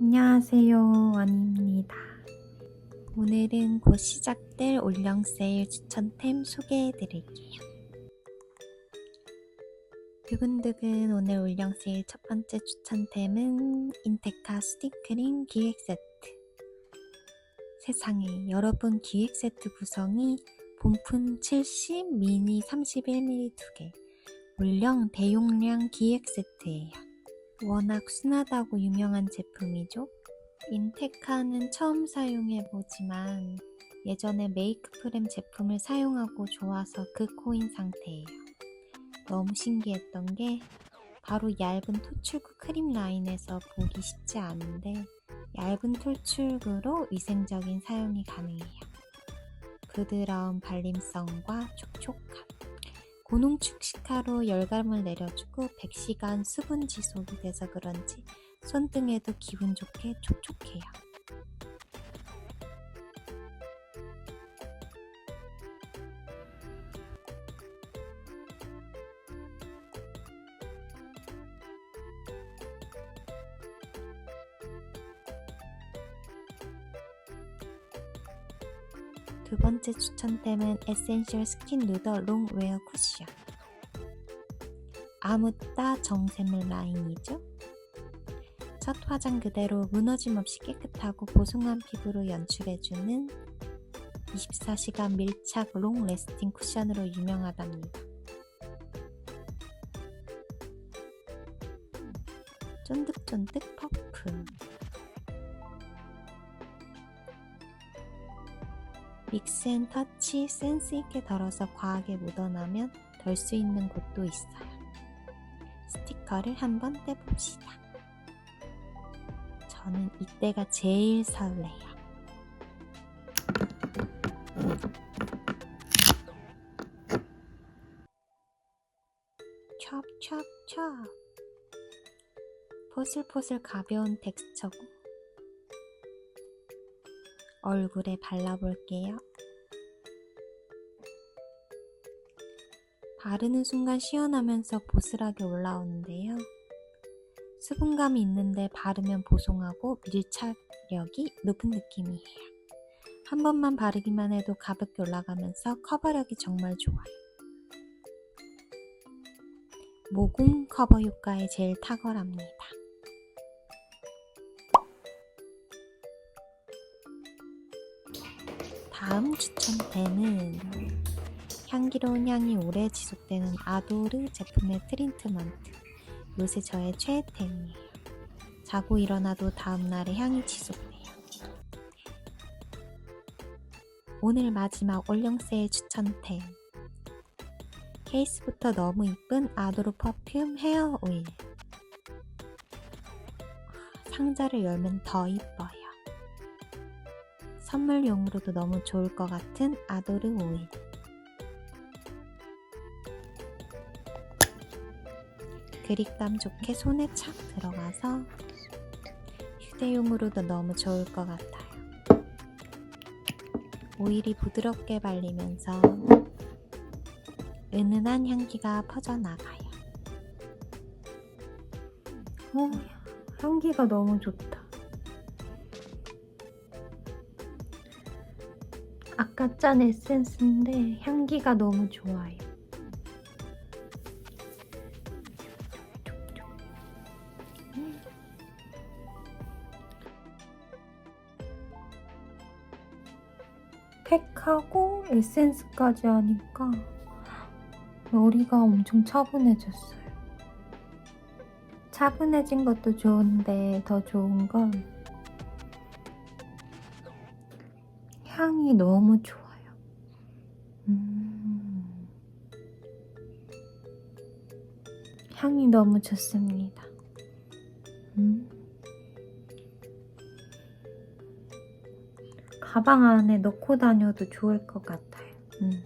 안녕하세요. 원입니다. 오늘은 곧 시작될 올영 세일 추천템 소개해 드릴게요. 두근두근 오늘 올영 세일 첫 번째 추천템은 인테카 스티크링 기획 세트. 세상에 여러분 기획 세트 구성이 본품 70, 미니 31mm 두 개, 올영 대용량 기획 세트예요. 워낙 순하다고 유명한 제품이죠. 인테카는 처음 사용해보지만 예전에 메이크 프렘 제품을 사용하고 좋아서 그 코인 상태예요. 너무 신기했던 게 바로 얇은 토출구 크림 라인에서 보기 쉽지 않은데 얇은 토출구로 위생적인 사용이 가능해요. 부드러운 발림성과 촉촉함. 고농 축 식하로 열감을 내려주고 100시간 수분 지속이 돼서 그런지 손등에도 기분 좋게 촉촉해요. 두 번째 추천템은 에센셜 스킨 누더 롱 웨어 쿠션. 아무따 정샘물 라인이죠. 첫 화장 그대로 무너짐 없이 깨끗하고 보송한 피부로 연출해주는 24시간 밀착 롱 레스팅 쿠션으로 유명하답니다. 쫀득쫀득 퍼프. 믹스앤 터치 센스 있게 덜어서 과하게 묻어나면 덜 수 있는 곳도 있어요. 스티커를 한번 떼봅시다. 저는 이때가 제일 설레요. 찹찹찹 포슬포슬 가벼운 텍스처고 얼굴에 발라볼게요. 바르는 순간 시원하면서 보슬하게 올라오는데요. 수분감이 있는데 바르면 보송하고 밀착력이 높은 느낌이에요. 한 번만 바르기만 해도 가볍게 올라가면서 커버력이 정말 좋아요. 모공 커버 효과에 제일 탁월합니다. 다음 추천템은 향기로운 향이 오래 지속되는 아도르 제품의 트리트먼트. 요새 저의 최애템이에요. 자고 일어나도 다음날에 향이 지속돼요. 오늘 마지막 올영세의 추천템. 케이스부터 너무 이쁜 아도르 퍼퓸 헤어 오일. 상자를 열면 더 이뻐요. 선물용으로도 너무 좋을 것 같은 아도르 오일. 그립감 좋게 손에 착 들어가서 휴대용으로도 너무 좋을 것 같아요. 오일이 부드럽게 발리면서 은은한 향기가 퍼져나가요. 오, 향기가 너무 좋다. 아까 짠 에센스인데 향기가 너무 좋아요. 팩하고 에센스까지 하니까 머리가 엄청 차분해졌어요. 차분해진 것도 좋은데 더 좋은 건 향이 너무 좋아요. 음. 향이 너무 좋습니다. 음. 가방 안에 넣고 다녀도 좋을 것 같아요. 음.